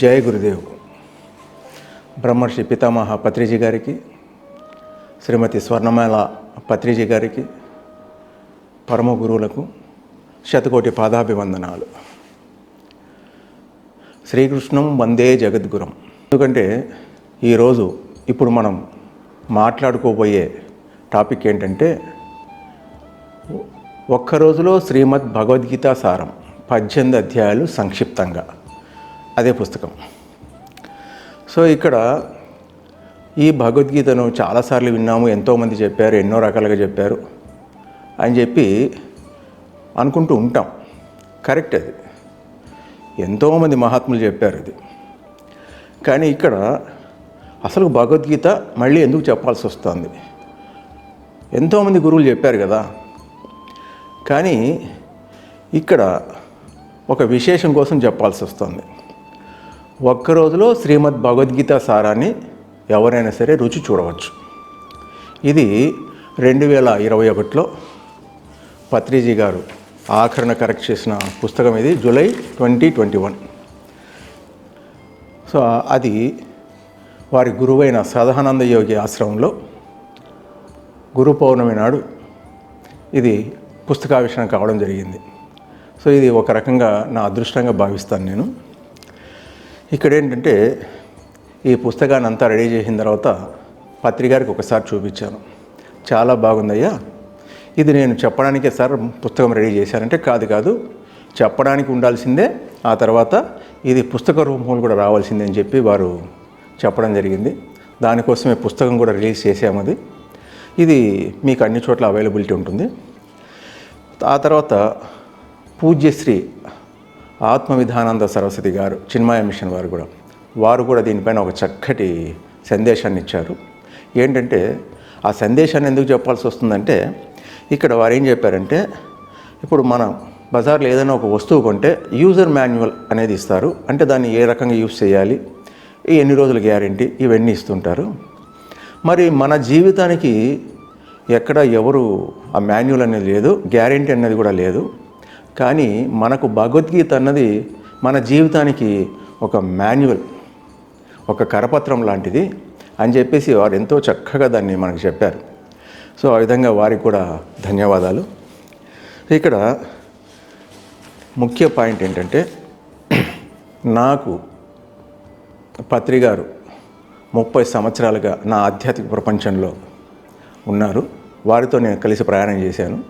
జయ గురుదేవ్. బ్రహ్మర్షి పితామహ పత్రిజీ గారికి శ్రీమతి స్వర్ణమాల పత్రిజీ గారికి పరమ గురువులకు శతకోటి పాదాభివందనాలు. శ్రీకృష్ణం వందే జగద్గురం. ఎందుకంటే ఈరోజు ఇప్పుడు మనం మాట్లాడుకోబోయే టాపిక్ ఏంటంటే ఒక్క రోజులో శ్రీమద్ భగవద్గీత సారం పద్దెనిమిది అధ్యాయాలు సంక్షిప్తంగా. అదే పుస్తకం. సో ఇక్కడ ఈ భగవద్గీతను చాలాసార్లు విన్నాము ఎంతోమంది చెప్పారు ఎన్నో రకాలుగా చెప్పారు అని చెప్పి అనుకుంటూ ఉంటాం. కరెక్ట్ అది. ఎంతోమంది మహాత్ములు చెప్పారు అది. కానీ ఇక్కడ అసలు భగవద్గీత మళ్ళీ ఎందుకు చెప్పాల్సి వస్తుంది? ఎంతోమంది గురువులు చెప్పారు కదా. కానీ ఇక్కడ ఒక విశేషం కోసం చెప్పాల్సి వస్తుంది. ఒక్క రోజులో శ్రీమద్ భగవద్గీత సారాన్ని ఎవరైనా సరే రుచి చూడవచ్చు. ఇది రెండు వేల ఇరవై ఒకటిలో పత్రిజీ గారు ఆఖరణ కరెక్ట్ చేసిన పుస్తకం ఇది July twenty twenty one. So అది వారి గురువైన సదానంద యోగి ఆశ్రమంలో గురు పౌర్ణమి నాడు ఇది పుస్తకావిషయం కావడం జరిగింది. సో ఇది ఒక రకంగా నా అదృష్టంగా భావిస్తాను నేను. ఇక్కడ ఏంటంటే ఈ పుస్తకాన్ని అంతా రెడీ చేసిన తర్వాత పత్రికారికి ఒకసారి చూపించాను. చాలా బాగుందయ్యా. ఇది నేను చెప్పడానికే సార్ పుస్తకం రెడీ చేశానంటే కాదు కాదు చెప్పడానికి ఉండాల్సిందే ఆ తర్వాత ఇది పుస్తక రూపంలో కూడా రావాల్సిందే అని చెప్పి వారు చెప్పడం జరిగింది. దానికోసమే పుస్తకం కూడా రిలీజ్ చేసాము అది. ఇది మీకు అన్ని చోట్ల అవైలబిలిటీ ఉంటుంది. ఆ తర్వాత పూజ్యశ్రీ ఆత్మవిధానంద సరస్వతి గారు చిన్మయ మిషన్ వారు కూడా. వారు కూడా దీనిపైన ఒక చక్కటి సందేశాన్ని ఇచ్చారు. ఏంటంటే ఆ సందేశాన్ని ఎందుకు చెప్పాల్సి వస్తుందంటే ఇక్కడ వారు ఏం చెప్పారంటే ఇప్పుడు మనం బజార్లో ఏదైనా ఒక వస్తువు కొంటే యూజర్ మాన్యువల్ అనేది ఇస్తారు. అంటే దాన్ని ఏ రకంగా యూజ్ చేయాలి ఎన్ని రోజుల గ్యారంటీ ఇవన్నీ ఇస్తుంటారు. మరి మన జీవితానికి ఎక్కడ ఎవరు ఆ మాన్యువల్ అనేది లేదు గ్యారంటీ అనేది కూడా లేదు. కానీ మనకు భగవద్గీత అన్నది మన జీవితానికి ఒక మాన్యువల్ ఒక కరపత్రం లాంటిది అని చెప్పేసి వారు ఎంతో చక్కగా దాన్ని మనకు చెప్పారు. సో ఆ విధంగా వారికి కూడా ధన్యవాదాలు. ఇక్కడ ముఖ్య పాయింట్ ఏంటంటే నాకు పత్రి గారు ముప్పై సంవత్సరాలుగా నా ఆధ్యాత్మిక ప్రపంచంలో ఉన్నారు. వారితో నేను కలిసి ప్రయాణం చేశాను.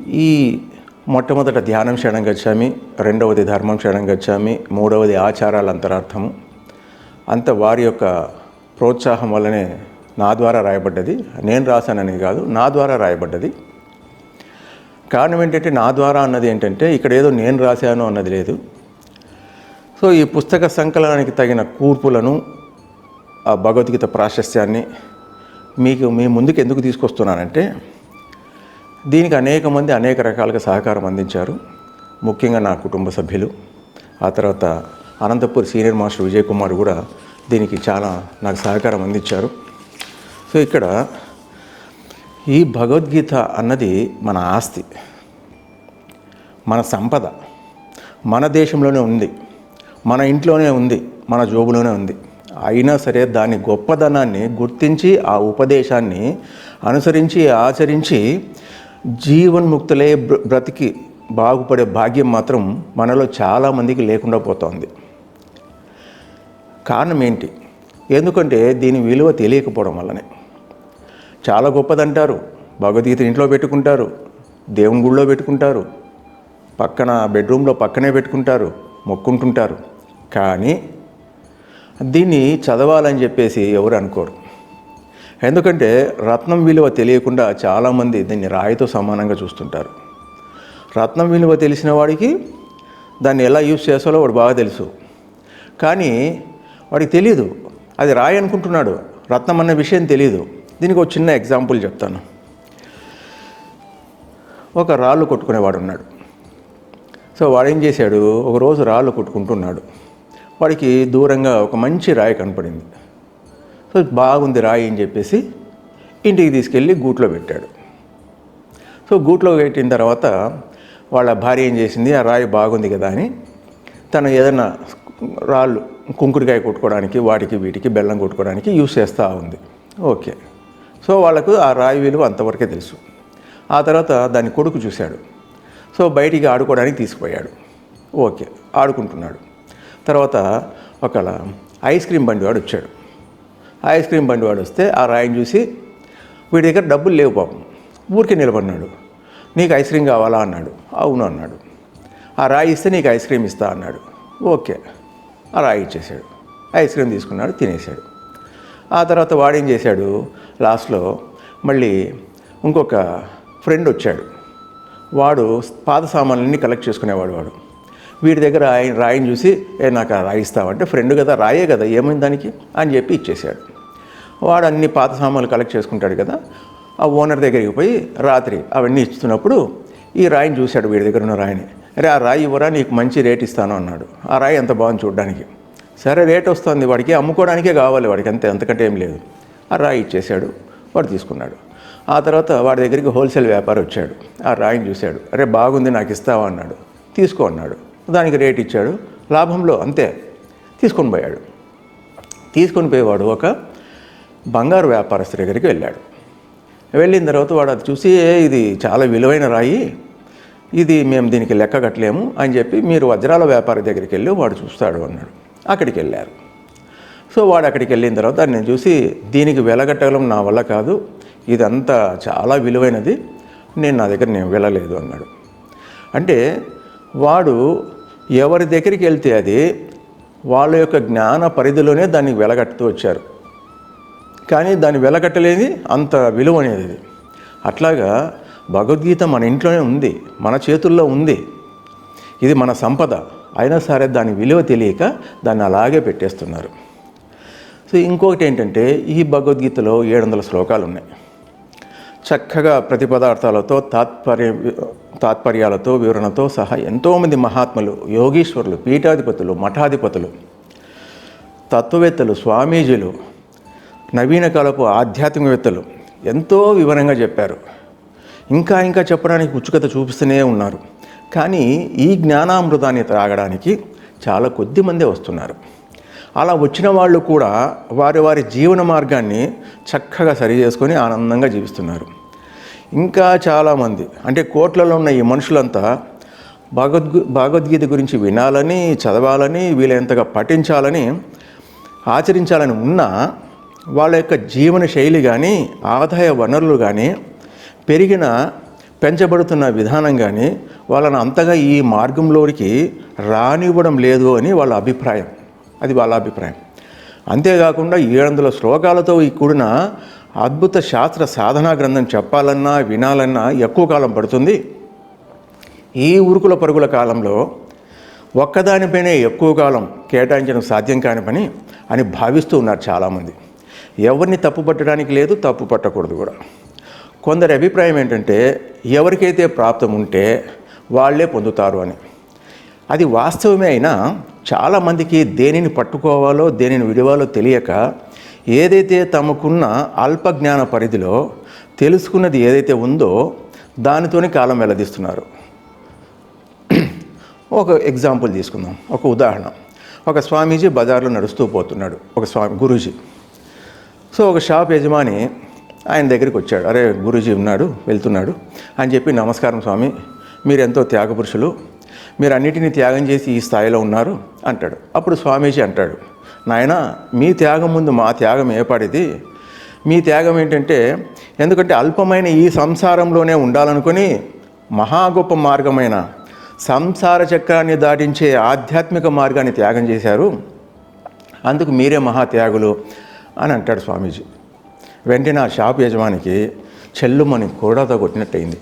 ఈ మొట్టమొదట ధ్యానం క్షణం గచ్చామి రెండవది ధర్మం క్షణం గచ్చామి మూడవది ఆచారాల అంతరార్థము. అంత వారి యొక్క ప్రోత్సాహం వల్లనే నా ద్వారా రాయబడ్డది. నేను రాశానని కాదు నా ద్వారా రాయబడ్డది. కారణం ఏంటంటే నా ద్వారా అన్నది ఏంటంటే ఇక్కడ ఏదో నేను రాశాను అన్నది లేదు. సో ఈ పుస్తక సంకలనానికి తగిన కూర్పులను ఆ భగవద్గీత ప్రాశస్త్యాన్ని మీకు మీ ముందుకు ఎందుకు తీసుకొస్తున్నానంటే దీనికి అనేక మంది అనేక రకాలుగా సహకారం అందించారు. ముఖ్యంగా నా కుటుంబ సభ్యులు. ఆ తర్వాత అనంతపూర్ సీనియర్ మాస్టర్ విజయ్ కుమార్ కూడా దీనికి చాలా నాకు సహకారం అందించారు. సో ఇక్కడ ఈ భగవద్గీత అన్నది మన ఆస్తి మన సంపద మన దేశంలోనే ఉంది మన ఇంట్లోనే ఉంది మన జోబులోనే ఉంది. అయినా సరే దాని గొప్పదనాన్ని గుర్తించి ఆ ఉపదేశాన్ని అనుసరించి ఆచరించి జీవన్ముక్తులే బ్ర- బ్రతికి బాగుపడే భాగ్యం మాత్రం మనలో చాలామందికి లేకుండా పోతోంది. కారణం ఏంటి? ఎందుకంటే దీని విలువ తెలియకపోవడం వల్లనే. చాలా గొప్పదంటారు. భగవద్గీత ఇంట్లో పెట్టుకుంటారు. దేవుని గుళ్ళో పెట్టుకుంటారు. పక్కన బెడ్రూమ్లో పక్కనే పెట్టుకుంటారు. మొక్కుంటుంటారు. కానీ దీన్ని చదవాలని చెప్పేసి ఎవరు అనుకోరు. ఎందుకంటే రత్నం విలువ తెలియకుండా చాలామంది దీన్ని రాయితో సమానంగా చూస్తుంటారు. రత్నం విలువ తెలిసిన వాడికి దాన్ని ఎలా యూజ్ చేస్తాలో వాడు బాగా తెలుసు. కానీ వాడికి తెలియదు అది రాయి అనుకుంటున్నాడు. రత్నం అన్న విషయం తెలియదు దీనికి ఒక చిన్న ఎగ్జాంపుల్ చెప్తాను. ఒక రాళ్ళు కొట్టుకునేవాడు ఉన్నాడు. సో వాడు ఏం చేశాడు? ఒక రోజు రాళ్ళు కొట్టుకుంటున్నాడు. వాడికి దూరంగా ఒక మంచి రాయి కనపడింది. సో బాగుంది రాయి అని చెప్పేసి ఇంటికి తీసుకెళ్ళి గూట్లో పెట్టాడు. సో గూట్లో పెట్టిన తర్వాత వాళ్ళ భార్య ఏం చేసింది ఆ రాయి బాగుంది కదా అని తను ఏదైనా రాళ్ళు కుంకుడికాయ కొట్టుకోవడానికి వాటికి వీటికి బెల్లం కొట్టుకోవడానికి యూస్ చేస్తూ ఉంది. ఓకే. సో వాళ్ళకు ఆ రాయి విలువ అంతవరకే తెలుసు. ఆ తర్వాత దాని కొడుకు చూశాడు. సో బయటికి ఆడుకోవడానికి తీసుకుపోయాడు. ఓకే. ఆడుకుంటున్నాడు. తర్వాత ఒక ఐస్ క్రీమ్ బండి వాడు వచ్చాడు. ఐస్ క్రీమ్ బండి వాడు వస్తే ఆ రాయిని చూసి వీడి దగ్గర డబ్బులు లేవు పాపం ఊరికే నిలబడినాడు. నీకు ఐస్ క్రీమ్ కావాలా? అన్నాడు. అవును అన్నాడు. ఆ రాయి ఇస్తే నీకు ఐస్ క్రీమ్ ఇస్తా అన్నాడు. ఓకే. ఆ రాయి ఇచ్చేసాడు ఐస్ క్రీమ్ తీసుకున్నాడు తినేసాడు ఆ తర్వాత వాడేం చేశాడు? లాస్ట్లో మళ్ళీ ఇంకొక ఫ్రెండ్ వచ్చాడు. వాడు పాత సామాన్లన్నీ కలెక్ట్ చేసుకునేవాడు వాడు. వీడి దగ్గర ఆయన రాయిని చూసి ఏ నాకు ఆ రాయి ఫ్రెండ్ కదా రాయే కదా ఏమైంది దానికి? అని చెప్పి ఇచ్చేసాడు వాడు అన్ని పాత సామాన్లు కలెక్ట్ చేసుకుంటాడు కదా. ఆ ఓనర్ దగ్గరికి పోయి రాత్రి అవన్నీ ఇస్తున్నప్పుడు ఈ రాయిని చూశాడు వీడి దగ్గర ఉన్న రాయిని. అరే ఆ రాయి ఇవ్వరా నీకు మంచి రేట్ ఇస్తాను అన్నాడు. ఆ రాయి ఎంత బాగుంది చూడడానికి. సరే రేట్ వస్తుంది వాడికి అమ్ముకోవడానికే కావాలి వాడికి అంతే అంతకంటే ఏం లేదు. ఆ రాయి ఇచ్చేశాడు వాడు తీసుకున్నాడు. ఆ తర్వాత వాడి దగ్గరికి హోల్సేల్ వ్యాపారం వచ్చాడు. ఆ రాయిని చూశాడు. అరే బాగుంది నాకు ఇస్తావా అన్నాడు. తీసుకో అన్నాడు. దానికి రేట్ ఇచ్చాడు. లాభంలో అంతే తీసుకొని పోయాడు. తీసుకొని పోయేవాడు ఒక బంగారు వ్యాపారస్తు దగ్గరికి వెళ్ళాడు. వెళ్ళిన తర్వాత వాడు అది చూసి ఇది చాలా విలువైన రాయి. ఇది మేము దీనికి లెక్క కట్టలేము అని చెప్పి మీరు వజ్రాల వ్యాపారి దగ్గరికి వెళ్ళి వాడు చూస్తాడు అన్నాడు. అక్కడికి వెళ్ళారు. సో వాడు అక్కడికి వెళ్ళిన తర్వాత దాన్ని చూసి దీనికి వెలగట్టగలం నా వల్ల కాదు. ఇదంతా చాలా విలువైనది. నేను నా దగ్గర నేను వెళ్ళలేదు అన్నాడు. అంటే వాడు ఎవరి దగ్గరికి వెళ్తే అది వాళ్ళ యొక్క జ్ఞాన పరిధిలోనే దాన్ని వెలగట్టుతూ వచ్చారు. కానీ దాన్ని వెలకట్టలేని అంత విలువ అనేది అట్లాగా భగవద్గీత మన ఇంట్లోనే ఉంది మన చేతుల్లో ఉంది. ఇది మన సంపద. అయినా సరే దాని విలువ తెలియక దాన్ని అలాగే పెట్టేస్తున్నారు. సో ఇంకొకటి ఏంటంటే ఈ భగవద్గీతలో ఏడు వందల శ్లోకాలు ఉన్నాయి చక్కగా ప్రతి పదార్థాలతో తాత్పర్య తాత్పర్యాలతో వివరణతో సహా ఎంతోమంది మహాత్ములు యోగీశ్వరులు పీఠాధిపతులు మఠాధిపతులు తత్వవేత్తలు స్వామీజీలు నవీన కాలపు ఆధ్యాత్మికవేత్తలు ఎంతో వివరంగా చెప్పారు. ఇంకా ఇంకా చెప్పడానికి ఉత్సుకత చూపిస్తూనే ఉన్నారు. కానీ ఈ జ్ఞానామృతాన్ని త్రాగడానికి చాలా కొద్ది మందే వస్తున్నారు. అలా వచ్చిన వాళ్ళు కూడా వారి వారి జీవన మార్గాన్ని చక్కగా సరి చేసుకొని ఆనందంగా జీవిస్తున్నారు. ఇంకా చాలామంది అంటే కోట్లలో ఉన్న ఈ మనుషులంతా భగవద్గీ భగవద్గీత గురించి వినాలని చదవాలని వీలైనంతగా పఠించాలని ఆచరించాలని ఉన్నా వాళ్ళ యొక్క జీవన శైలి కానీ ఆదాయ వనరులు కానీ పెరిగిన పెంచబడుతున్న విధానం కానీ వాళ్ళని అంతగా ఈ మార్గంలోనికి రానివ్వడం లేదు అని వాళ్ళ అభిప్రాయం. అది వాళ్ళ అభిప్రాయం. అంతేకాకుండా ఏడు వందల శ్లోకాలతో ఈ కూడిన అద్భుత శాస్త్ర సాధనా గ్రంథం చెప్పాలన్నా వినాలన్నా ఎక్కువ కాలం పడుతుంది. ఈ ఉరుకుల పరుగుల కాలంలో ఒక్కదానిపైనే ఎక్కువ కాలం కేటాయించడం సాధ్యం కాని పని అని భావిస్తూ ఉన్నారు చాలామంది. ఎవరిని తప్పు పట్టడానికి లేదు తప్పు పట్టకూడదు కూడా. కొందరి అభిప్రాయం ఏంటంటే ఎవరికైతే ప్రాప్తం ఉంటే వాళ్ళే పొందుతారు అని. అది వాస్తవమే అయినా చాలామందికి దేనిని పట్టుకోవాలో దేనిని విడివాలో తెలియక ఏదైతే తమకున్న అల్పజ్ఞాన పరిధిలో తెలుసుకున్నది ఏదైతే ఉందో దానితోనే కాలం వెల్లదీస్తున్నారు ఒక ఎగ్జాంపుల్ తీసుకుందాం. ఒక ఉదాహరణ. ఒక స్వామీజీ బజార్లో నడుస్తూ పోతున్నాడు. ఒక స్వామి గురూజీ. సో ఒక షాప్ యజమాని ఆయన దగ్గరికి వచ్చాడు. అరే గురూజీ ఉన్నాడు వెళ్తున్నాడు అని చెప్పి నమస్కారం స్వామి మీరు ఎంతో త్యాగపురుషులు మీరు అన్నిటినీ త్యాగం చేసి ఈ స్థాయిలో ఉన్నారు అంటాడు. అప్పుడు స్వామీజీ అంటాడు నాయన మీ త్యాగం ముందు మా త్యాగం ఏపాడిది మీ త్యాగం ఏంటంటే ఎందుకంటే అల్పమైన ఈ సంసారంలోనే ఉండాలనుకుని మహా గొప్ప మార్గమైన సంసార చక్రాన్ని దాటించే ఆధ్యాత్మిక మార్గాన్ని త్యాగం చేశారు. అందుకు మీరే మహా త్యాగులు అని అంటాడు స్వామీజీ. వెంటనే ఆ షాప్ యజమానికి చెల్లుమని కూడాతో కొట్టినట్టయింది.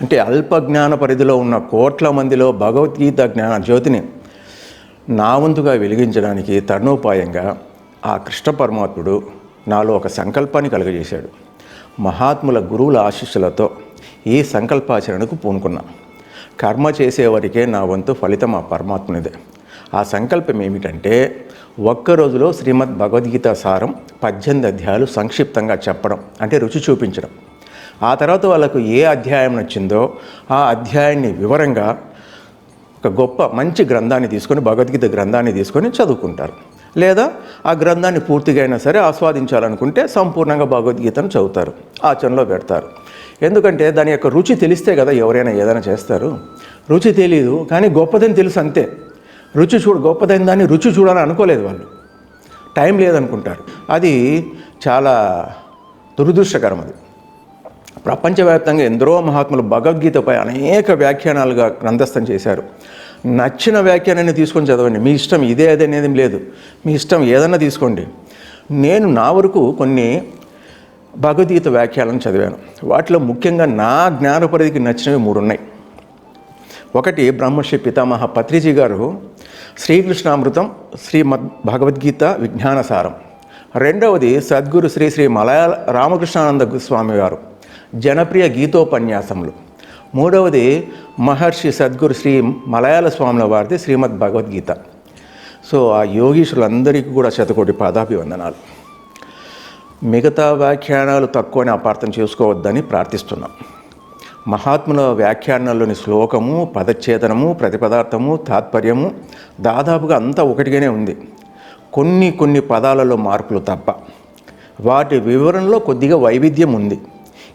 అంటే అల్ప జ్ఞాన పరిధిలో ఉన్న కోట్ల మందిలో భగవద్గీత జ్ఞాన జ్యోతిని నా వంతుగా వెలిగించడానికి తరుణోపాయంగా ఆ కృష్ణ పరమాత్ముడు నాలో ఒక సంకల్పాన్ని కలుగజేశాడు. మహాత్ముల గురువుల ఆశీస్సులతో ఈ సంకల్పాచరణకు పూనుకున్నా. కర్మ చేసేవారికే నా వంతు ఫలితం ఆ పరమాత్మునిదే. ఆ సంకల్పం ఏమిటంటే ఒక్క రోజులో శ్రీమద్ భగవద్గీత సారం పద్దెనిమిది అధ్యాయాలు సంక్షిప్తంగా చెప్పడం అంటే రుచి చూపించడం. ఆ తర్వాత వాళ్ళకు ఏ అధ్యాయం నచ్చిందో ఆ అధ్యాయాన్ని వివరంగా ఒక గొప్ప మంచి గ్రంథాన్ని తీసుకొని భగవద్గీత గ్రంథాన్ని తీసుకొని చదువుకుంటారు. లేదా ఆ గ్రంథాన్ని పూర్తిగా అయినా సరే ఆస్వాదించాలనుకుంటే సంపూర్ణంగా భగవద్గీతను చదువుతారు ఆచరణలో పెడతారు. ఎందుకంటే దాని యొక్క రుచి తెలిస్తే కదా ఎవరైనా ఏదైనా చేస్తారు. రుచి తెలియదు కానీ గొప్పదని తెలుసు అంతే. రుచి చూడు గొప్పదైన దాన్ని రుచి చూడాలని అనుకోలేదు వాళ్ళు. టైం లేదనుకుంటారు. అది చాలా దురదృష్టకరం అది. ప్రపంచవ్యాప్తంగా ఎందరో మహాత్ములు భగవద్గీతపై అనేక వ్యాఖ్యానాలుగా గ్రంథస్థం చేశారు. నచ్చిన వ్యాఖ్యానాన్ని తీసుకొని చదవండి. మీ ఇష్టం ఇదే అదే అనేది లేదు. మీ ఇష్టం ఏదన్నా తీసుకోండి. నేను నా వరకు కొన్ని భగవద్గీత వ్యాఖ్యాలను చదివాను. వాటిలో ముఖ్యంగా నా జ్ఞానపరిధికి నచ్చినవి మూడు ఉన్నాయి ఒకటి బ్రహ్మశ్రీ పితామహ పత్రిజీ గారు శ్రీకృష్ణామృతం శ్రీమద్ భగవద్గీత విజ్ఞానసారం రెండవది సద్గురు శ్రీ శ్రీ మలయాళ రామకృష్ణానంద స్వామి గారు జనప్రియ గీతోపన్యాసములు. మూడవది మహర్షి సద్గురు శ్రీ మలయాళ స్వాముల వారిది శ్రీమద్ భగవద్గీత. సో ఆ యోగీశ్వరులందరికీ కూడా శతకోటి పాదాభివందనాలు. మిగతా వ్యాఖ్యానాలు తక్కువని అపార్థం చేసుకోవద్దని ప్రార్థిస్తున్నాం. మహాత్ముల వ్యాఖ్యానాల్లోని శ్లోకము పదచ్ఛేదనము ప్రతిపదార్థము తాత్పర్యము దాదాపుగా అంతా ఒకటిగానే ఉంది. కొన్ని కొన్ని పదాలలో మార్పులు తప్ప. వాటి వివరణలో కొద్దిగా వైవిధ్యం ఉంది.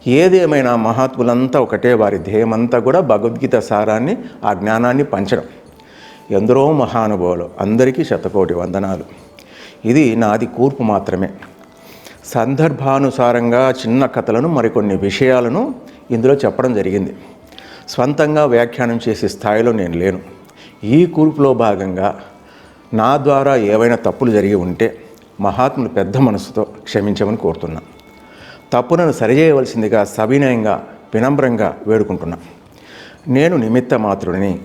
ఏదేమైనా మహాత్ములంతా ఒకటే వారి ధ్యేయమంతా కూడా భగవద్గీత సారాన్ని ఆ జ్ఞానాన్ని పంచడం. ఎందరో మహానుభావులు అందరికీ శతకోటి వందనాలు. ఇది నాది కూర్పు మాత్రమే. సందర్భానుసారంగా చిన్న కథలను మరికొన్ని విషయాలను ఇందులో చెప్పడం జరిగింది. స్వంతంగా వ్యాఖ్యానం చేసే స్థాయిలో నేను లేను. ఈ కూర్పులో భాగంగా నా ద్వారా ఏవైనా తప్పులు జరిగి ఉంటే మహాత్ములు పెద్ద మనసుతో క్షమించమని కోరుతున్నా. తప్పులను సరిచేయవలసిందిగా సవినయంగా వినమ్రంగా వేడుకుంటున్నా. నేను నిమిత్త మాత్రుడిని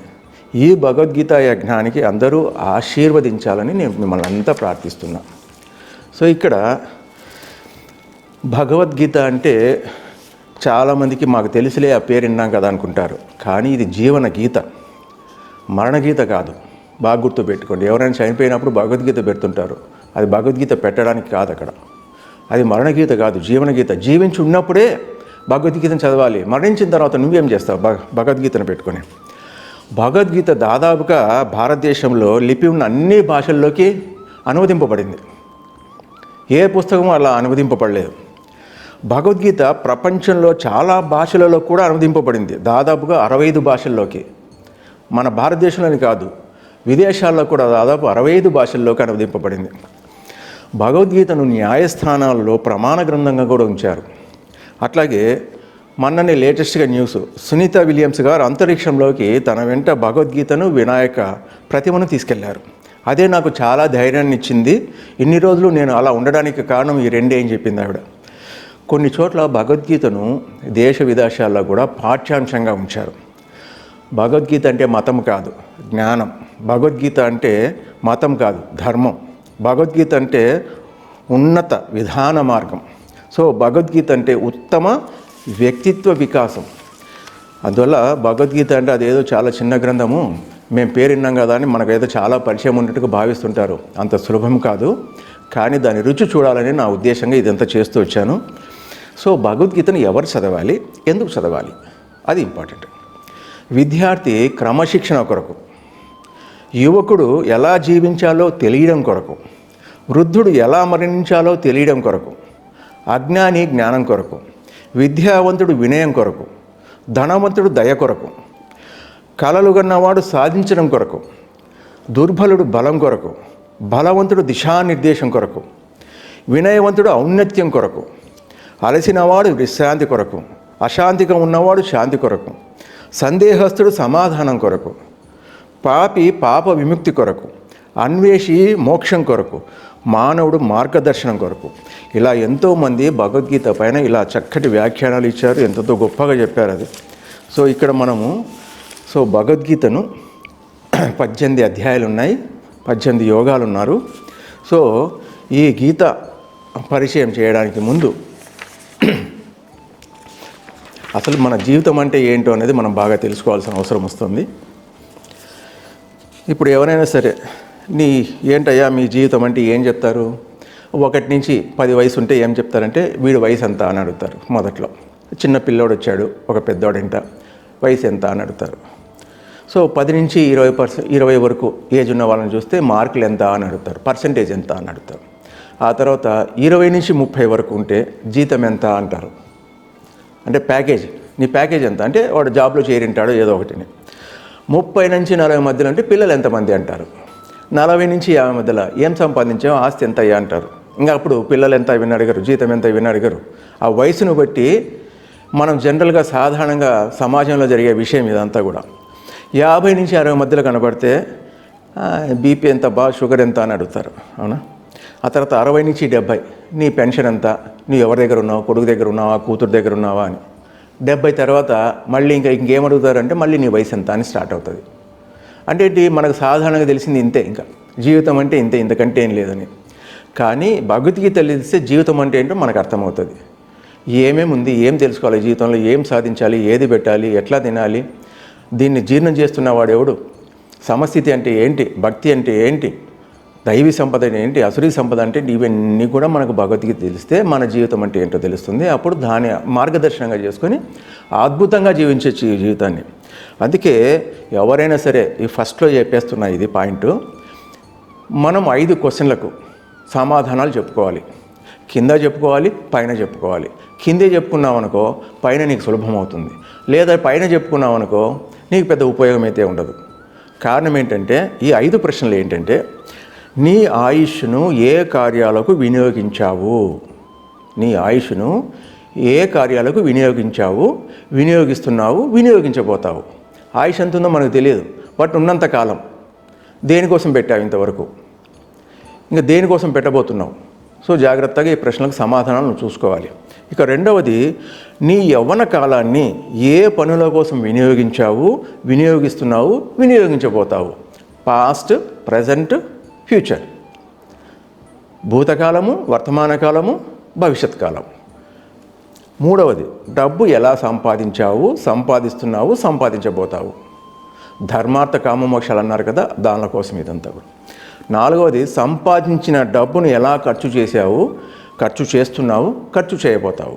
ఈ భగవద్గీత యజ్ఞానికి అందరూ ఆశీర్వదించాలని నేను మిమ్మల్ని అంతా ప్రార్థిస్తున్నా. సో ఇక్కడ భగవద్గీత అంటే చాలామందికి మాకు తెలిసిలే ఆ పేరు విన్నాం కదా అనుకుంటారు. కానీ ఇది జీవన గీత. మరణగీత కాదు. బాగా గుర్తు పెట్టుకోండి. ఎవరైనా చనిపోయినప్పుడు భగవద్గీత పెడుతుంటారు. అది భగవద్గీత పెట్టడానికి కాదు అక్కడ. అది మరణగీత కాదు జీవనగీత జీవించి ఉన్నప్పుడే భగవద్గీతను చదవాలి. మరణించిన తర్వాత నువ్వేం చేస్తావు? భగ భగవద్గీతను పెట్టుకొని. భగవద్గీత దాదాపుగా భారతదేశంలో లిపి ఉన్న అన్ని భాషల్లోకి అనువదింపబడింది. ఏ పుస్తకం అలా అనువదింపబడలేదు. భగవద్గీత ప్రపంచంలో చాలా భాషలలో కూడా అనువదింపబడింది. దాదాపుగా అరవై ఐదు భాషల్లోకి. మన భారతదేశంలోని కాదు విదేశాల్లో కూడా దాదాపు అరవై ఐదు భాషల్లోకి అనువదింపబడింది. భగవద్గీతను న్యాయస్థానాలలో ప్రమాణ గ్రంథంగా కూడా ఉంచారు. అట్లాగే మొన్ననే లేటెస్ట్గా న్యూస్ సునీత విలియమ్స్ గారు అంతరిక్షంలోకి తన వెంట భగవద్గీతను వినాయక ప్రతిమను తీసుకెళ్ళారు. అదే నాకు చాలా ధైర్యాన్ని ఇచ్చింది ఇన్ని రోజులు నేను అలా ఉండడానికి కారణం ఈ రెండే అని చెప్పింది ఆవిడ. కొన్ని చోట్ల భగవద్గీతను దేశ విదేశాల్లో కూడా పాఠ్యాంశంగా ఉంచారు. భగవద్గీత అంటే మతం కాదు జ్ఞానం. భగవద్గీత అంటే మతం కాదు ధర్మం. భగవద్గీత అంటే ఉన్నత విధాన మార్గం. సో భగవద్గీత అంటే ఉత్తమ వ్యక్తిత్వ వికాసం. అందువల్ల భగవద్గీత అంటే అదేదో చాలా చిన్న గ్రంథము. మేము పేరున్నాం కదా అని మనకైతే చాలా పరిచయం ఉన్నట్టుగా భావిస్తుంటారు. అంత సులభం కాదు. కానీ దాని రుచి చూడాలని నా ఉద్దేశంగా ఇదంతా చేస్తూ వచ్చాను. సో భగవద్గీతను ఎవరు చదవాలి? ఎందుకు చదవాలి? అది ఇంపార్టెంట్ విద్యార్థి క్రమశిక్షణ కొరకు యువకుడు ఎలా జీవించాలో తెలియడం కొరకు వృద్ధుడు ఎలా మరణించాలో తెలియడం కొరకు అజ్ఞాని జ్ఞానం కొరకు విద్యావంతుడు వినయం కొరకు ధనవంతుడు దయ కొరకు కలలు గన్నవాడు సాధించడం కొరకు దుర్బలుడు బలం కొరకు బలవంతుడు దిశానిర్దేశం కొరకు వినయవంతుడు ఔన్నత్యం కొరకు అలసినవాడు విశ్రాంతి కొరకు అశాంతిగా ఉన్నవాడు శాంతి కొరకు సందేహస్తుడు సమాధానం కొరకు పాపి పాప విముక్తి కొరకు అన్వేషి మోక్షం కొరకు మానవుడు మార్గదర్శనం కొరకు. ఇలా ఎంతోమంది భగవద్గీత పైన ఇలా చక్కటి వ్యాఖ్యానాలు ఇచ్చారు ఎంతో గొప్పగా చెప్పారు అది. సో ఇక్కడ మనము సో భగవద్గీతను పద్దెనిమిది అధ్యాయాలు ఉన్నాయి పద్దెనిమిది యోగాలు ఉన్నారు. సో ఈ గీత పరిచయం చేయడానికి ముందు అసలు మన జీవితం అంటే ఏంటో అనేది మనం బాగా తెలుసుకోవాల్సిన అవసరం వస్తుంది. ఇప్పుడు ఎవరైనా సరే నీ ఏంటయ్యా మీ జీవితం అంటే ఏం చెప్తారు? ఒకటి నుంచి పది వయసు ఉంటే ఏం చెప్తారంటే వీడి వయసు ఎంత అని అడుగుతారు మొదట్లో. చిన్న పిల్లోడు వచ్చాడు ఒక పెద్దోడింట వయసు ఎంత అని అడుగుతారు. సో సో పది నుంచి ఇరవై పర్సెంట్ ఇరవై వరకు ఏజ్ ఉన్న వాళ్ళని చూస్తే మార్కులు ఎంత అని అడుగుతారు పర్సంటేజ్ ఎంత అని అడుగుతారు. ఆ తర్వాత ఇరవై నుంచి ముప్పై వరకు ఉంటే జీతం ఎంత అంటారు? అంటే ప్యాకేజ్ నీ ప్యాకేజ్ ఎంత? అంటే వాడు జాబ్లో చేరింటాడు ఏదో ఒకటిని. ముప్పై నుంచి నలభై మధ్యలో అంటే పిల్లలు ఎంతమంది అంటారు? నలభై నుంచి యాభై మధ్యలో ఏం సంపాదించావు ఆస్తి ఎంత అయ్యా అంటారు. ఇంకా అప్పుడు పిల్లలు ఎంత విని అడిగారు జీతం ఎంత విని అడిగారు ఆ వయసును బట్టి మనం జనరల్గా సాధారణంగా సమాజంలో జరిగే విషయం ఇదంతా కూడా. యాభై నుంచి అరవై మధ్యలో కనబడితే బీపీ ఎంత బా షుగర్ ఎంత అని అడుగుతారు. అవునా? ఆ తర్వాత అరవై నుంచి డెబ్బై నీ పెన్షన్ ఎంత? నువ్వు ఎవరి దగ్గర ఉన్నావు? కొడుకు దగ్గర ఉన్నావా? కూతురు దగ్గర ఉన్నావా అని. డెబ్బై తర్వాత మళ్ళీ ఇంకా ఇంకేం అడుగుతారంటే మళ్ళీ నీ వయసు ఎంత అని స్టార్ట్ అవుతుంది. అంటే మనకు సాధారణంగా తెలిసింది ఇంతే ఇంకా. జీవితం అంటే ఇంతే ఇంతకంటే ఏం లేదని. కానీ భగవద్గీత తెలిస్తే జీవితం అంటే ఏంటో మనకు అర్థమవుతుంది. ఏమేమి ఉంది? ఏం తెలుసుకోవాలి జీవితంలో? ఏం సాధించాలి? ఏది పెట్టాలి? ఎట్లా తినాలి? దీన్ని జీర్ణం చేస్తున్న వాడెవడు సమస్థితి అంటే ఏంటి? భక్తి అంటే ఏంటి? దైవీ సంపద ఏంటి? అసురీ సంపద అంటే ఇవన్నీ కూడా మనకు భగవద్గీత తెలిస్తే మన జీవితం అంటే ఏంటో తెలుస్తుంది. అప్పుడు దాని మార్గదర్శనంగా చేసుకొని అద్భుతంగా జీవించే ఈ జీవితాన్ని. అందుకే ఎవరైనా సరే ఈ ఫస్ట్లో చెప్పేస్తున్నా ఇది పాయింట్. మనం ఐదు క్వశ్చన్లకు సమాధానాలు చెప్పుకోవాలి. కింద చెప్పుకోవాలి పైన చెప్పుకోవాలి. కిందే చెప్పుకున్నావు అనుకో పైన నీకు సులభం అవుతుంది. లేదా పైన చెప్పుకున్నావు అనుకో నీకు పెద్ద ఉపయోగం అయితే ఉండదు. కారణం ఏంటంటే ఈ ఐదు ప్రశ్నలు ఏంటంటే నీ ఆయుష్ను ఏ కార్యాలకు వినియోగించావు? నీ ఆయుష్ను ఏ కార్యాలకు వినియోగించావు? వినియోగిస్తున్నావు వినియోగించబోతావు. ఆయుష్ ఎంత ఉందో మనకు తెలియదు బట్ ఉన్నంత కాలం. దేనికోసం పెట్టావు ఇంతవరకు? ఇంకా దేనికోసం పెట్టబోతున్నావు? సో జాగ్రత్తగా ఈ ప్రశ్నలకు సమాధానాలు చూసుకోవాలి. ఇక రెండవది నీ యవ్వన కాలాన్ని ఏ పనుల కోసం వినియోగించావు? వినియోగిస్తున్నావు? వినియోగించబోతావు. పాస్ట్ ప్రజెంట్ ఫ్యూచర్ భూతకాలము వర్తమాన కాలము భవిష్యత్ కాలం మూడవది డబ్బు ఎలా సంపాదించావు సంపాదిస్తున్నావు సంపాదించబోతావు. ధర్మార్థ కామమోక్షాలు అన్నారు కదా దానిల కోసం ఇదంతా కూడా. నాలుగవది సంపాదించిన డబ్బును ఎలా ఖర్చు చేశావు ఖర్చు చేస్తున్నావు ఖర్చు చేయబోతావు.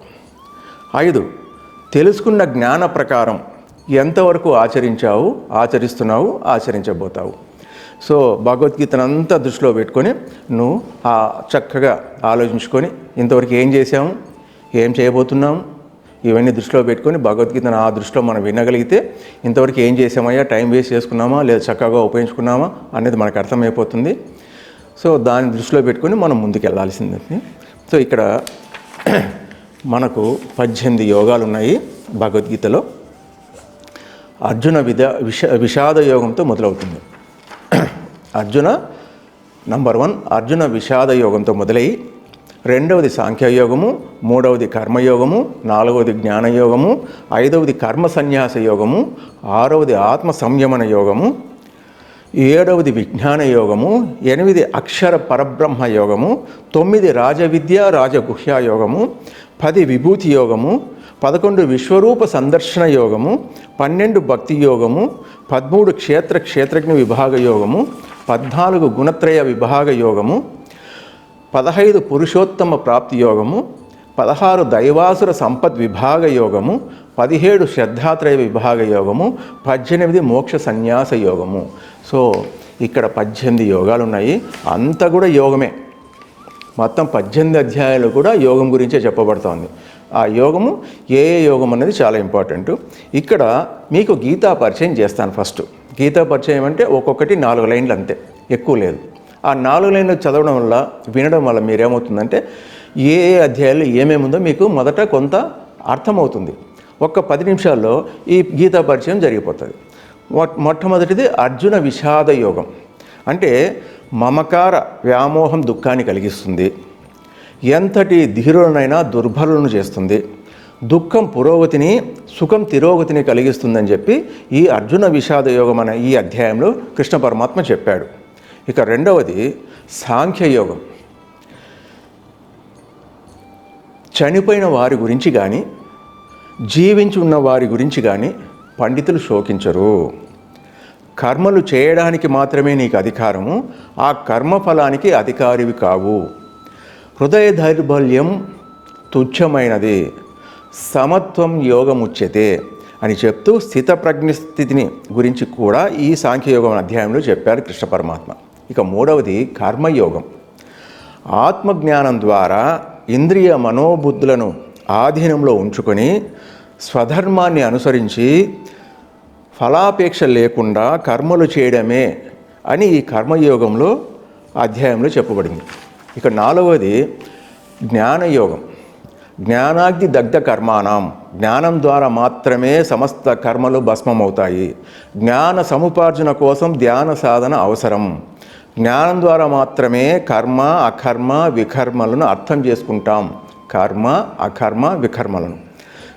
ఐదు తెలుసుకున్న జ్ఞాన ప్రకారం ఎంతవరకు ఆచరించావు ఆచరిస్తున్నావు ఆచరించబోతావు. సో భగవద్గీతను అంతా దృష్టిలో పెట్టుకొని నువ్వు ఆ చక్కగా ఆలోచించుకొని ఇంతవరకు ఏం చేసాము ఏం చేయబోతున్నాము ఇవన్నీ దృష్టిలో పెట్టుకొని భగవద్గీతను ఆ దృష్టిలో మనం వినగలిగితే ఇంతవరకు ఏం చేసామయ్యా టైం వేస్ట్ చేసుకున్నామా? లేదా చక్కగా ఉపయోగించుకున్నామా? అనేది మనకు అర్థమైపోతుంది. సో దాన్ని దృష్టిలో పెట్టుకొని మనం ముందుకెళ్ళాల్సింది సో ఇక్కడ మనకు పద్దెనిమిది యోగాలు ఉన్నాయి భగవద్గీతలో. అర్జున విధ విష విషాద యోగంతో మొదలవుతుంది. అర్జున నంబర్ వన్ అర్జున విషాద యోగంతో మొదలై రెండవది సాంఖ్యయోగము మూడవది కర్మయోగము నాలుగవది జ్ఞానయోగము ఐదవది కర్మ సన్యాస యోగము ఆరవది ఆత్మ సంయమన యోగము ఏడవది విజ్ఞాన యోగము ఎనిమిది అక్షర పరబ్రహ్మ యోగము తొమ్మిది రాజవిద్య రాజగుహ్య యోగము పది విభూతి యోగము పదకొండు విశ్వరూప సందర్శన యోగము పన్నెండు భక్తి యోగము పదమూడు క్షేత్ర క్షేత్రజ్ఞ విభాగ యోగము పద్నాలుగు గుణత్రయ విభాగ యోగము పదహైదు పురుషోత్తమ ప్రాప్తి యోగము పదహారు దైవాసుర సంపద్ విభాగ యోగము పదిహేడు శ్రద్ధాత్రయ విభాగ యోగము పద్దెనిమిది మోక్ష సన్యాస యోగము. సో ఇక్కడ పద్దెనిమిది యోగాలు ఉన్నాయి అంతా కూడా యోగమే. మొత్తం పద్దెనిమిది అధ్యాయాలు కూడా యోగం గురించే చెప్పబడుతోంది. ఆ యోగము ఏ ఏ యోగం అనేది చాలా ఇంపార్టెంట్. ఇక్కడ మీకు గీతా పరిచయం చేస్తాను ఫస్ట్. గీతా పరిచయం అంటే ఒక్కొక్కటి నాలుగు లైన్లు అంతే ఎక్కువ లేదు. ఆ నాలుగు లైన్లు చదవడం వల్ల వినడం వల్ల మీరేమవుతుందంటే ఏ ఏ అధ్యాయాలు ఏమేమి ఉందో మీకు మొదట కొంత అర్థమవుతుంది. ఒక్క పది నిమిషాల్లో ఈ గీతా పరిచయం జరిగిపోతుంది. మొ- మొట్టమొదటిది అర్జున విషాద యోగం. అంటే మమకార వ్యామోహం దుఃఖాన్ని కలిగిస్తుంది. ఎంతటి ధీరులనైనా దుర్బలులను చేస్తుంది. దుఃఖం పురోగతిని సుఖం తిరోగతిని కలిగిస్తుందని చెప్పి ఈ అర్జున విషాద యోగం అనే ఈ అధ్యాయంలో కృష్ణ పరమాత్మ చెప్పాడు. ఇక రెండవది సాంఖ్యయోగం చనిపోయిన వారి గురించి కానీ జీవించి ఉన్న వారి గురించి కానీ పండితులు శోకించరు. కర్మలు చేయడానికి మాత్రమే నీకు అధికారము ఆ కర్మఫలానికి అధికారివి కావు. హృదయ దౌర్బల్యం తుచ్చమైనది. సమత్వం యోగముచ్యతే అని చెప్తూ స్థితప్రజ్ఞ స్థితిని గురించి కూడా ఈ సాంఖ్యయోగం అధ్యాయంలో చెప్పారు కృష్ణ పరమాత్మ. ఇక మూడవది కర్మయోగం. ఆత్మజ్ఞానం ద్వారా ఇంద్రియ మనోబుద్ధులను ఆధీనంలో ఉంచుకొని స్వధర్మాన్ని అనుసరించి ఫలాపేక్ష లేకుండా కర్మలు చేయడమే అని ఈ కర్మయోగంలో అధ్యాయంలో చెప్పబడింది. ఇక నాలుగవది జ్ఞానయోగం. జ్ఞానాగ్ని దగ్ధ కర్మాణం జ్ఞానం ద్వారా మాత్రమే సమస్త కర్మలు భస్మమవుతాయి. జ్ఞాన సముపార్జన కోసం ధ్యాన సాధన అవసరం. జ్ఞానం ద్వారా మాత్రమే కర్మ అకర్మ వికర్మలను అర్థం చేసుకుంటాం. కర్మ అకర్మ వికర్మలను.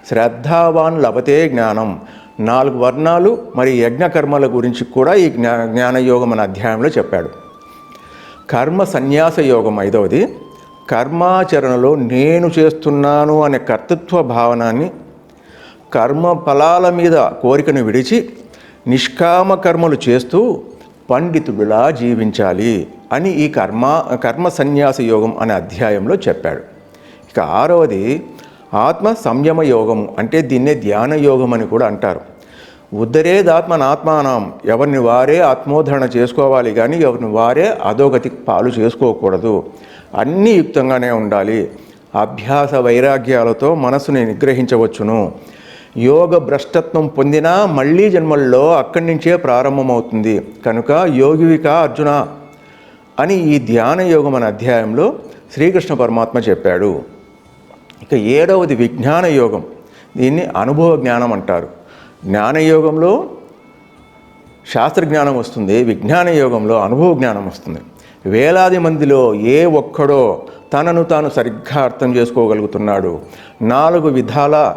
శ్రద్ధావాన్ లభతే జ్ఞానం. నాలుగు వర్ణాలు మరి యజ్ఞకర్మల గురించి కూడా ఈ జ్ఞా జ్ఞానయోగం అనే అధ్యాయంలో చెప్పాడు. కర్మ సన్యాస యోగం ఐదవది. కర్మాచరణలో నేను చేస్తున్నాను అనే కర్తృత్వ భావనాన్ని కర్మ ఫలాల మీద కోరికను విడిచి నిష్కామ కర్మలు చేస్తూ పండితుడిలా జీవించాలి అని ఈ కర్మ కర్మ సన్యాస యోగం అనే అధ్యాయంలో చెప్పాడు. ఇక ఆరవది ఆత్మ సంయమ యోగము అంటే దీన్నే ధ్యాన యోగం అని కూడా అంటారు. ఉద్ధరేదాత్మనాత్మానం ఎవరిని వారే ఆత్మోద్ధరణ చేసుకోవాలి కానీ ఎవరిని వారే అధోగతికి పాలు చేసుకోకూడదు. అన్నీ యుక్తంగానే ఉండాలి. అభ్యాస వైరాగ్యాలతో మనసుని నిగ్రహించవచ్చును. యోగ భ్రష్టత్వం పొందినా మళ్ళీ జన్మల్లో అక్కడి నుంచే ప్రారంభమవుతుంది. కనుక యోగివిక అర్జున అని ఈ ధ్యాన యోగం అనే అధ్యాయంలో శ్రీకృష్ణ పరమాత్మ చెప్పాడు. ఇక ఏడవది విజ్ఞాన యోగం. దీన్ని అనుభవ జ్ఞానం అంటారు. జ్ఞానయోగంలో శాస్త్రజ్ఞానం వస్తుంది విజ్ఞాన యోగంలో అనుభవ జ్ఞానం వస్తుంది. వేలాది మందిలో ఏ ఒక్కడో తనను తాను సరిగ్గా అర్థం చేసుకోగలుగుతున్నాడు. నాలుగు విధాల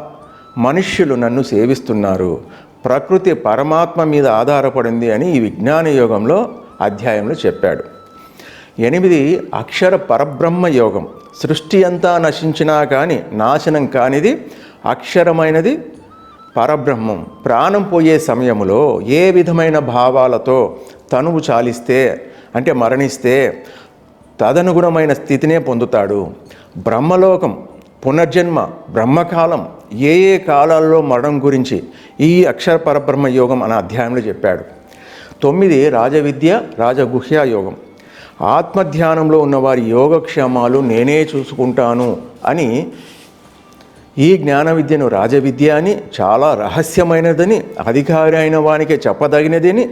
మనుష్యులు నన్ను సేవిస్తున్నారు. ప్రకృతి పరమాత్మ మీద ఆధారపడింది అని ఈ విజ్ఞాన యోగంలో అధ్యాయంలో చెప్పాడు. ఎనిమిది అక్షర పరబ్రహ్మ యోగం. సృష్టి అంతా నశించినా కానీ నాశనం కానిది అక్షరమైనది పరబ్రహ్మం ప్రాణం పోయే సమయంలో ఏ విధమైన భావాలతో తనువు చాలిస్తే అంటే మరణిస్తే తదనుగుణమైన స్థితినే పొందుతాడు. బ్రహ్మలోకం పునర్జన్మ బ్రహ్మకాలం ఏ ఏ కాలాల్లో మరణం గురించి ఈ అక్షర పరబ్రహ్మ యోగం అనే అధ్యాయంలో చెప్పాడు. తొమ్మిది రాజవిద్య రాజగుహ్య యోగం. ఆత్మధ్యానంలో ఉన్నవారి యోగక్షేమాలు నేనే చూసుకుంటాను అని ఈ జ్ఞాన విద్యను రాజవిద్య అని చాలా రహస్యమైనదని అధికారి అయిన వానికి చెప్పదగినదని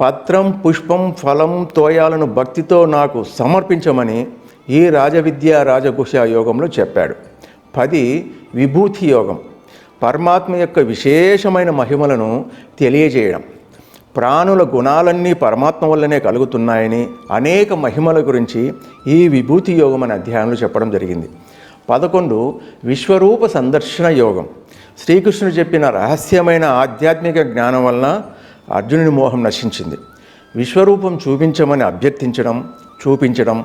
పత్రం పుష్పం ఫలం తోయాలను భక్తితో నాకు సమర్పించమని ఈ రాజవిద్య రాజగుహ యోగంలో చెప్పాడు. పది విభూతి యోగం పరమాత్మ యొక్క విశేషమైన మహిమలను తెలియజేయడం. ప్రాణుల గుణాలన్నీ పరమాత్మ వల్లనే కలుగుతున్నాయని అనేక మహిమల గురించి ఈ విభూతి యోగం అనే అధ్యాయంలో చెప్పడం జరిగింది. పదకొండు విశ్వరూప సందర్శన యోగం. శ్రీకృష్ణుడు చెప్పిన రహస్యమైన ఆధ్యాత్మిక జ్ఞానం వలన అర్జునుని మోహం నశించింది. విశ్వరూపం చూపించమని అభ్యర్థించడం చూపించడం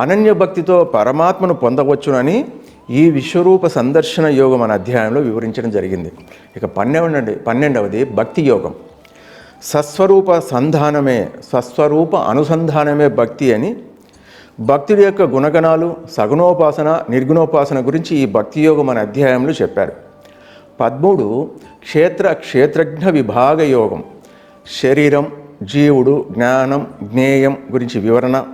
అనన్య భక్తితో పరమాత్మను పొందవచ్చునని ఈ విశ్వరూప సందర్శన యోగం అనే అధ్యాయంలో వివరించడం జరిగింది. ఇక పన్నెండు పన్నెండవది భక్తి యోగం. సస్వరూప సంధానమే సస్వరూప అనుసంధానమే భక్తి అని భక్తుడి యొక్క గుణగణాలు సగుణోపాసన నిర్గుణోపాసన గురించి ఈ భక్తి యోగం అనే అధ్యాయంలో చెప్పారు. పద్మూడు క్షేత్ర క్షేత్రజ్ఞ విభాగ యోగం. శరీరం జీవుడు జ్ఞానం జ్ఞేయం గురించి వివరణ.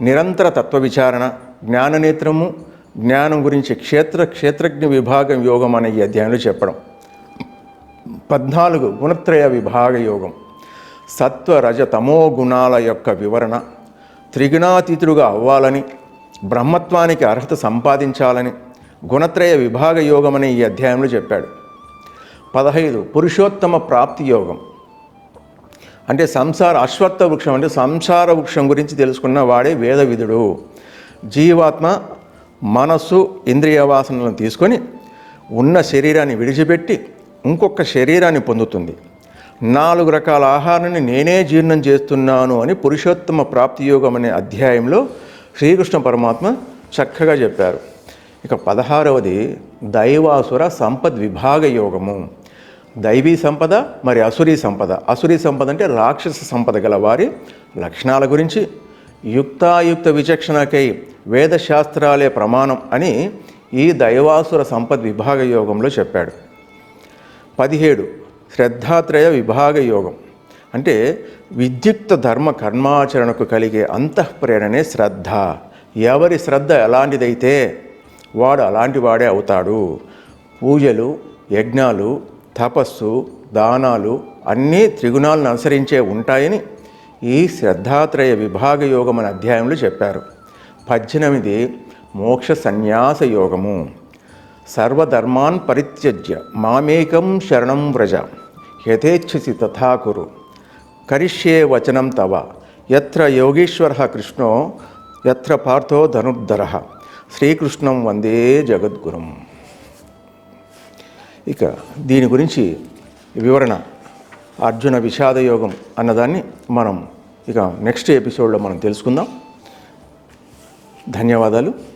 నిరంతర తత్వ విచారణ జ్ఞాననేత్రము జ్ఞానం గురించి క్షేత్ర క్షేత్రజ్ఞ విభాగం యోగం అనే ఈ అధ్యాయంలో చెప్పడం. పద్నాలుగు గుణత్రయ విభాగ యోగం. సత్వ రజ తమో గుణాల యొక్క వివరణ. త్రిగుణాతీతుడుగా అవ్వాలని బ్రహ్మత్వానికి అర్హత సంపాదించాలని గుణత్రయ విభాగ యోగమని ఈ అధ్యాయంలో చెప్పాడు. పదహైదు పురుషోత్తమ ప్రాప్తి యోగం. అంటే సంసార అశ్వత్థ వృక్షం అంటే సంసార వృక్షం గురించి తెలుసుకున్న వాడే వేదవిధుడు జీవాత్మ మనస్సు ఇంద్రియ వాసనలను తీసుకొని ఉన్న శరీరాన్ని విడిచిపెట్టి ఇంకొక శరీరాన్ని పొందుతుంది. నాలుగు రకాల ఆహారాన్ని నేనే జీర్ణం చేస్తున్నాను అని పురుషోత్తమ ప్రాప్తి యోగం అనే అధ్యాయంలో శ్రీకృష్ణ పరమాత్మ చక్కగా చెప్పారు. ఇక పదహారవది దైవాసుర సంపద్ విభాగ యోగము. దైవీ సంపద మరి అసురీ సంపద. అసురీ సంపద అంటే రాక్షస సంపద గల వారి లక్షణాల గురించి యుక్తాయుక్త విచక్షణకై వేదశాస్త్రాలే ప్రమాణం అని ఈ దైవాసుర సంపద్ విభాగ యోగంలో చెప్పాడు. పదిహేడు శ్రద్ధాత్రయ విభాగ యోగం. అంటే విద్యుక్త ధర్మ కర్మాచరణకు కలిగే అంతఃప్రేరణే శ్రద్ధ. ఎవరి శ్రద్ధ ఎలాంటిదైతే వాడు అలాంటి వాడే అవుతాడు. పూజలు యజ్ఞాలు తపస్సు దానాలు అన్నీ త్రిగుణాలను అనుసరించే ఉంటాయని ఈ శ్రద్ధాత్రయ విభాగ యోగం అనే అధ్యాయంలో చెప్పారు. పద్దెనిమిది మోక్ష సన్యాస యోగము. సర్వధర్మాన్ పరిత్యజ్య మామేకం శరణం వ్రజ. యథేచ్ఛసి తథా కురు. కరిష్యే వచనం తవ. ఎత్ర యోగీశ్వర కృష్ణో ఎత్ర పార్థో ధనుర్ధర. శ్రీకృష్ణం వందే జగద్గురం. ఇక దీని గురించి వివరణ అర్జున విషాద యోగం అన్నదాన్ని మనం ఇక నెక్స్ట్ ఎపిసోడ్లో మనం తెలుసుకుందాం. ధన్యవాదాలు.